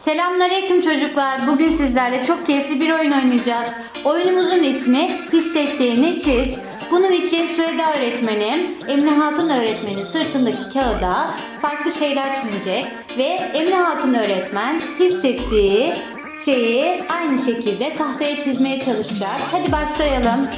Selamünaleyküm çocuklar. Bugün sizlerle çok keyifli bir oyun oynayacağız. Oyunumuzun ismi Hissettiğini Çiz. Bunun için Süheda öğretmenim, Emine Hatun öğretmenin sırtındaki kağıda farklı şeyler çizecek ve Emine Hatun öğretmen hissettiği şeyi aynı şekilde tahtaya çizmeye çalışacak. Hadi başlayalım.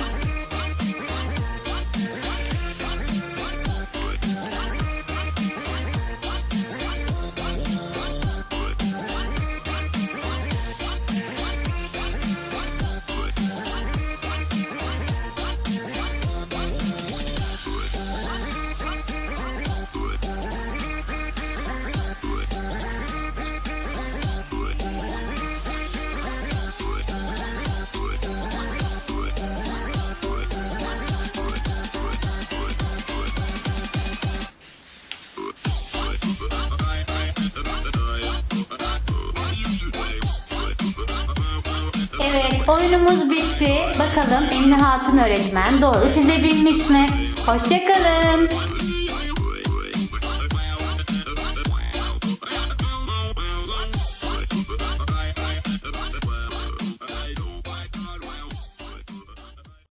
Evet, oyunumuz bitti. Bakalım Emine Hatun öğretmen doğru çizebilmiş mi? Hoşçakalın.